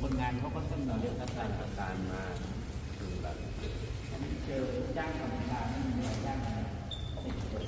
คนงานเขาก็ต้องเรียกนัารประการมาคือแบบเจอจ้างทำงานไม่มีใครจ้างติดตัว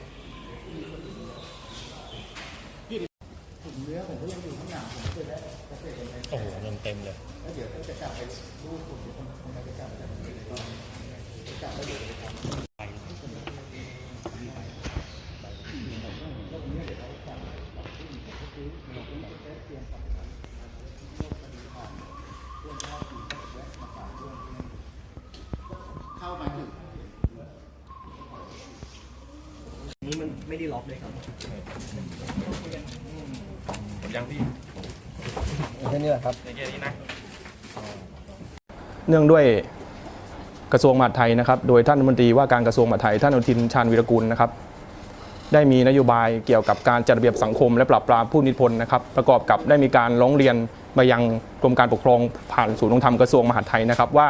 ผมเนื้อผมก็ยังอยู่ข้างหลังผมเคยได้เกษตรกรรม โอ้โหเงินเต็มเลย แล้วเดี๋ยวก็จะกลับไปรูปผมเดี๋ยวคนคนนั้นจะกลับไปจากนี้ก็จะกลับไปอยู่ในทางแล้ววันนี้เดี๋ยวเราจะปรับขึ้นก็คือเราต้องเตรียมปรับการโรคคดีผ่านเรื่องข้าวปีแวะมาฝากด้วยเข้ามาถึง นี้มัน ไม่ได้ล็อกเลยครับยังพี่แค่นี้แหละครับในแค่นี้นะเนื่องด้วยกระทรวงมหาดไทยนะครับ โดยท่านรัฐมนตรีว่าการกระทรวงมหาดไทยท่านอนุทินชาญวีรกุลนะครับ ได้มีนโยบายเกี่ยวกับการจัดระเบียบสังคม และปราบปรามผู้มีอิทธิพลนะครับ ประกอบกับได้มีการร้องเรียนมายังกรมการปกครองผ่านศูนย์ดำรงธรรมกระทรวงมหาดไทยนะครับว่า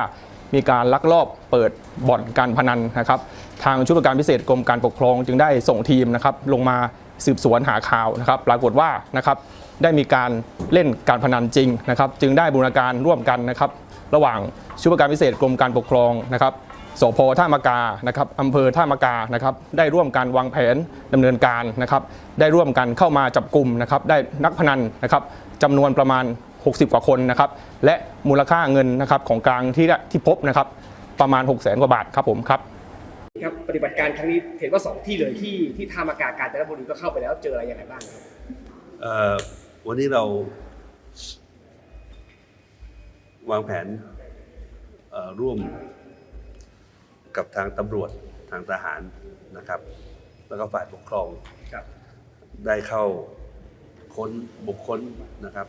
มีการลักลอบเปิดบ่อนการพนันนะครับ ทางชุดการพิเศษกรมการปกครองจึงได้ส่งทีมนะครับลงมาสืบสวนหาข่าวนะครับ ปรากฏว่านะครับได้มีการเล่นการพนันจริงนะครับ จึงได้บูรณาการร่วมกันนะครับ ระหว่างชุดการพิเศษกรมการปกครองนะครับสพท่ามากา นะครับอำเภอท่ามากา นะครับ ได้ร่วมกันวางแผนดำเนินการนะครับ ได้ร่วมกันเข้ามาจับกลุ่มนะครับ ได้นักพนันนะครับจำนวนประมาณ 60 กว่าคนนะครับ และมูลค่าเงินนะครับของกลางที่ได้ที่พบนะครับ ประมาณ 6 0 0 0 0 0กว่าบาทครับผมครับครับปฏิบัติการครั้งนี้เห็นว่าสองที่เลยที่ที่ท่ามากาการจันทบุรีก็เข้าไปแล้วเจออะไรยังไงบ้างครับเอ่อวันนี้เราวางแผนเอ่อร่วมกับทางตำรวจทางทหารนะครับ แล้วก็ฝ่ายปกครองครับได้เข้าค้นบุคคลนะครับ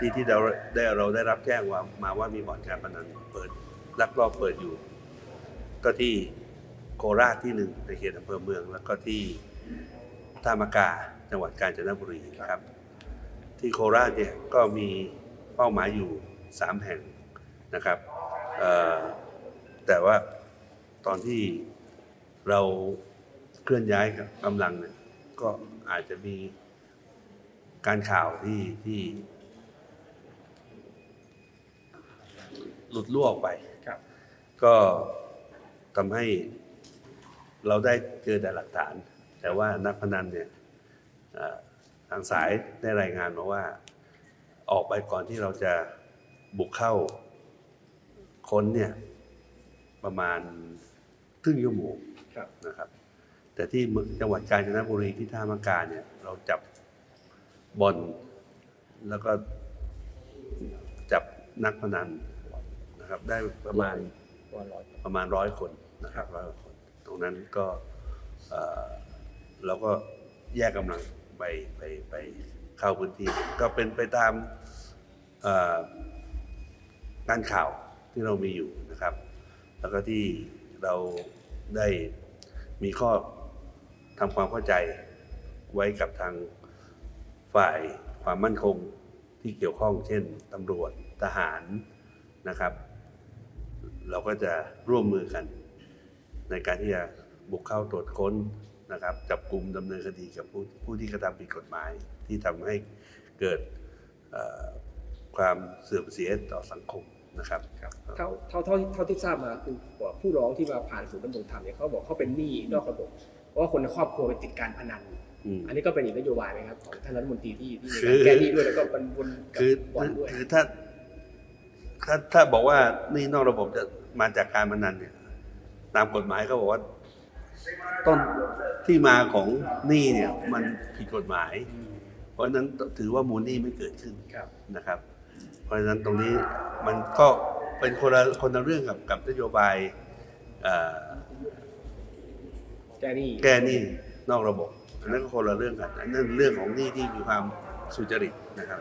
ที่ที่เราได้เราได้รับแจ้งว่ามาว่ามีบ่อนการพนันเปิดลักลอบเปิดอยู่ ก็ที่โคราชที่หนึ่งในเขตอำเภอเมือง แล้วก็ที่ท่ามกาจังหวัดกาญจนบุรีนะครับ ที่โคราชเนี่ยก็มีเป้าหมายอยู่ 3 แห่งนะครับแต่ว่าตอนที่เราเคลื่อนย้ายกำลังเนี่ยก็อาจจะมีการข่าวที่ที่ หลุดล่วออกไปครับ ก็ทำให้เราได้เจอแต่หลักฐาน แต่ว่านักพนันเนี่ยเอ่อทางสายได้รายงานมาว่า ออกไปก่อนที่เราจะบุกเข้าค้นเนี่ยประมาณครึ่งชั่วโมงครับนะครับ แต่ที่เมืองจังหวัดกาญจนบุรีที่ท่ามากาเนี่ย เราจับบอลแล้วก็จับนักพนัน นะครับ ได้ประมาณประมาณร้อยคนนะครับร้อยคน ตรงนั้นก็เอ่อเราก็แยกกำลังไปไปไปเข้าพื้นที่ ก็เป็นไปตามเอ่อการข่าวที่เรามีอยู่นะครับ แล้วก็ที่เราได้มีข้อทำความเข้าใจไว้กับทางฝ่ายความมั่นคงที่เกี่ยวข้อง เช่นตำรวจทหารนะครับ เราก็จะร่วมมือกัน ในการที่จะบุกเข้าตรวจค้นนะครับจับกลุ่มดำเนินคดีกับผู้ผู้ที่กระทำผิดกฎหมาย ที่ทำให้เกิดเอ่อความเสื่อมเสียต่อสังคมนะครับเท่าเท่าเท่าเท่าที่ทราบมาคือผู้ร้องที่มาผ่านศูนย์ดำรงธรรมเนี่ยเขาบอกเขาเป็นหนี้นอกระบบเพราะว่าคนในครอบครัวไปติดการพนันอืมอันนี้ก็เป็นอีกนโยบายไหมครับของท่านรัฐมนตรีที่ที่มีคืการอแก้หนี้ด้วยแล้วก็เป็นวนกับคือบ่อนด้วยคือถ้าถ้าถ้าบอกว่านี่นอกระบบจะ มาจากการพนันเนี่ยตามกฎหมายก็บอกว่าต้นที่มาของหนี้เนี่ยมันผิดกฎหมาย เพราะฉะนั้นถือว่ามูลหนี้ไม่เกิดขึ้นครับนะครับ เพราะฉะนั้นตรงนี้มันก็เป็นคนละคนละเรื่องกับกับนโยบายเอ่อแก้หนี้แก้หนี้นอกระบบอันนั้นก็คนละเรื่องกันอันนั้นเรื่องของหนี้ที่มีความสุจริตนะครับ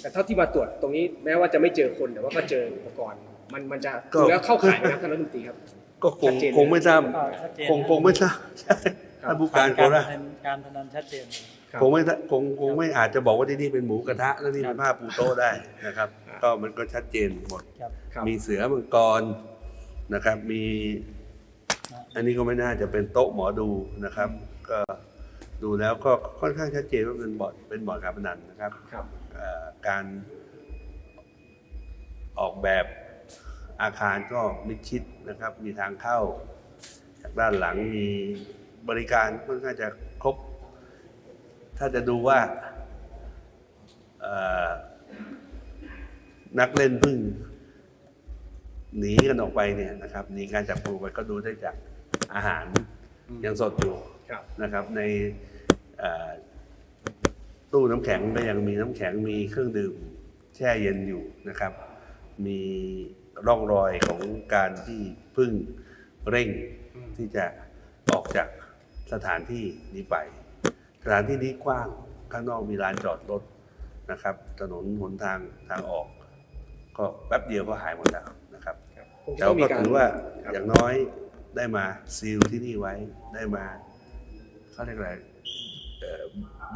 แต่เท่าที่มาตรวจตรงนี้แม้ว่าจะไม่เจอคนแต่ว่าก็เจออุปกรณ์ มันมันจะก็ดูแล้วเข้าข่ายไหมครับท่านรัฐมนตรีครับ ก็คงชัดเจนคงไม่ทราบก็ชัดเจนคงคงไม่ทราบใช่ท่านผู้การโคการราชพนันการพนันชัดเจนครับคงไม่ทราคงคงไม่อาจจะบอกว่าที่นี่เป็นหมูกระทะแล้วนี่เป็นผ้าปูโต๊ะได้นะครับ ก็มันก็ชัดเจนหมดครับครับมีเสือมังกรนะครับ มี อันนี้ก็ไม่น่าจะเป็นโต๊ะหมอดูนะครับ ก็ดูแล้วก็ค่อนข้างชัดเจนว่าเป็นบ่อนเป็นบ่อนการพนันนะครับครับเอ่อการออกแบบ อาคารก็มิดชิดนะครับ มีทางเข้า จากด้านหลังมีบริการค่อนข้างจะครบ ถ้าจะดูว่าเอ่อนักเล่นเพึ่งหนีกันออกไปเนี่ยนะครับหนีการจับกลุ่มไปก็ดูได้จากอาหารยังสดอยู่ครับนะครับ ในเอ่อตู้น้ำแข็งก็ยังมีน้ำแข็งมีเครื่องดื่มแช่เย็นอยู่นะครับ มี ร่องรอยของการที่เพึ่งเร่งที่จะออกจากสถานที่นี้ไป สถานที่นี้กว้างข้างนอกมีลานจอดรถนะครับ ถนนหนทางทางออก ก็แป๊บเดียวก็หายหมดแล้วนะครับแต่ก็ถือว่าอย่างน้อยได้มาซีลที่นี่ไว้ได้มาเขาเรียกอะไร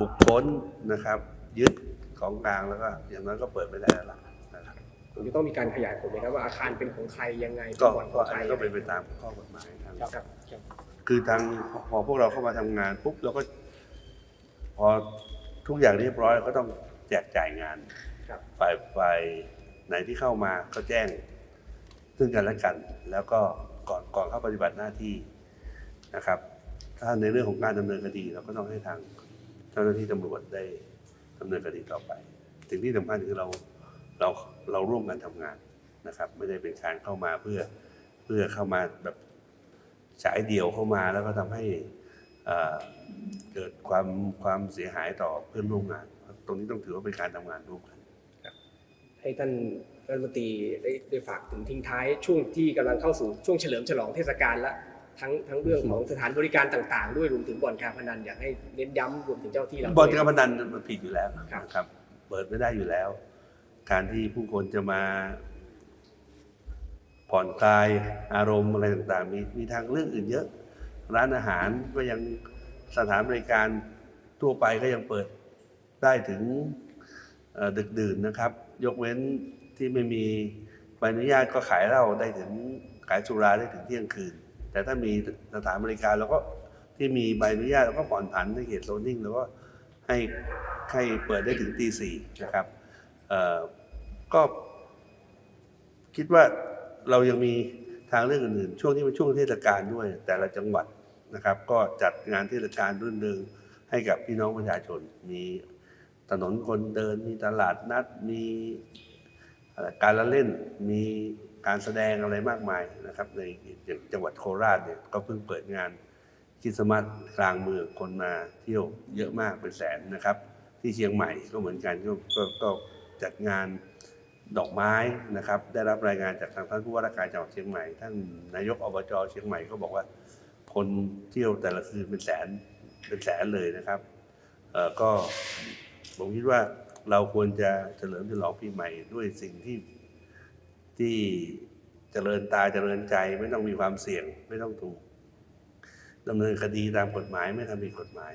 บุคคลนนะครับ ยึดของกลางแล้วก็อย่างน้อยก็เปิดไม่ได้แล้วล่ะ นะครับคงจะต้องมีการขยายผลไหมครับว่าอาคารเป็นของใครยังไงก็เป็นบ่อนขก็องอัใคนรนี้ก็เป็นไปตามข้อกฎหมายทางครับครับคือทางพอพวกเราเข้ามาทำงานปุ๊บเราก็พอทุกอย่างเรียบร้อยก็ต้องแจกจ่ายงานครับฝ่ายฝ่ายไหนที่เข้ามาก็แจ้ง ซึ่งกันและกัน แล้วก็ก่อนก่อนเข้าปฏิบัติหน้าที่นะครับ ถ้าในเรื่องของการดำเนินคดีเราก็ต้องให้ทางเจ้าหน้าที่ตำรวจได้ดำเนินคดีต่อไปสิ่งที่สำคัญคือเรา เราเราร่วมกันทำงานนะครับ ไม่ได้เป็นการเข้ามาเพื่อเพื่อเข้ามาแบบฉายเดี่ยวเข้ามาแล้วก็ทำให้เอ่อเกิดความความเสียหายต่อเพื่อนร่วมงาน ตรงนี้ต้องถือว่าเป็นการทำงานร่วมกันให้ท่านรัฐมนตรีได้ได้ฝากถึงทิ้งท้ายช่วงที่กำลังเข้าสู่ช่วงเฉลิมฉลองเทศกาลและทั้งทั้งเรื่องของสถานบริการต่าง ๆ ด้วยรวมถึงบ่อนการพนันอยากให้เน้นย้ำรวมถึงเจ้าที่เราบอลด้วยการพนันมันผิดอยู่แล้วครับนะครับเปิดไม่ได้อยู่แล้ว การที่ผู้คนจะมาผ่อนคลายอารมณ์อะไรต่างๆ มีมีทางเลือกอื่นเยอะ ร้านอาหารก็ยังสถานบริการทั่วไปก็ยังเปิดได้ถึงดึกดื่นนะครับ ยกเว้นที่ไม่มีใบอนุญาตก็ขายเหล้าได้ถึงขายสุราได้ถึงเที่ยงคืน แต่ถ้ามีสถานบริการเราก็ที่มีใบอนุญาตเราก็ผ่อนผันในเขตโซนนิ่งแล้วก็ให้ให้เปิดได้ถึงตีสี่นะครับ ก็คิดว่าเรายังมีทางเลือกอื่นๆช่วงที่เป็นช่วงเทศกาลด้วย แต่ละจังหวัดนะครับ ก็จัดงานเทศกาลรื่นเริงให้กับพี่น้องประชาชน มีถนนคนเดิน มีตลาดนัด มีอะไรการละเล่น มีการแสดงอะไรมากมายนะครับ ในอย่างจังหวัดโคราชเนี่ยก็เพิ่งเปิดงานคริสต์มาสกลางเมืองคนมาเที่ยวเยอะมากเป็นแสนนะครับ ที่เชียงใหม่ก็เหมือนกันก็ก็ จัดงานดอกไม้นะครับ ได้รับรายงานจากทางท่านผู้ว่าราชการจังหวัดเชียงใหม่ท่านนายกอบจเชียงใหม่ก็บอกว่า คนเที่ยวแต่ละคืนเป็นแสนเป็นแสนเลยนะครับเออก็ผมคิดว่าเราควรจะเฉลิมฉลองปีใหม่ด้วยสิ่งที่ที่เจริญตาเจริญใจไม่ต้องมีความเสี่ยง ไม่ต้องถูกดำเนินคดีตามกฎหมายไม่ทำผิดกฎหมาย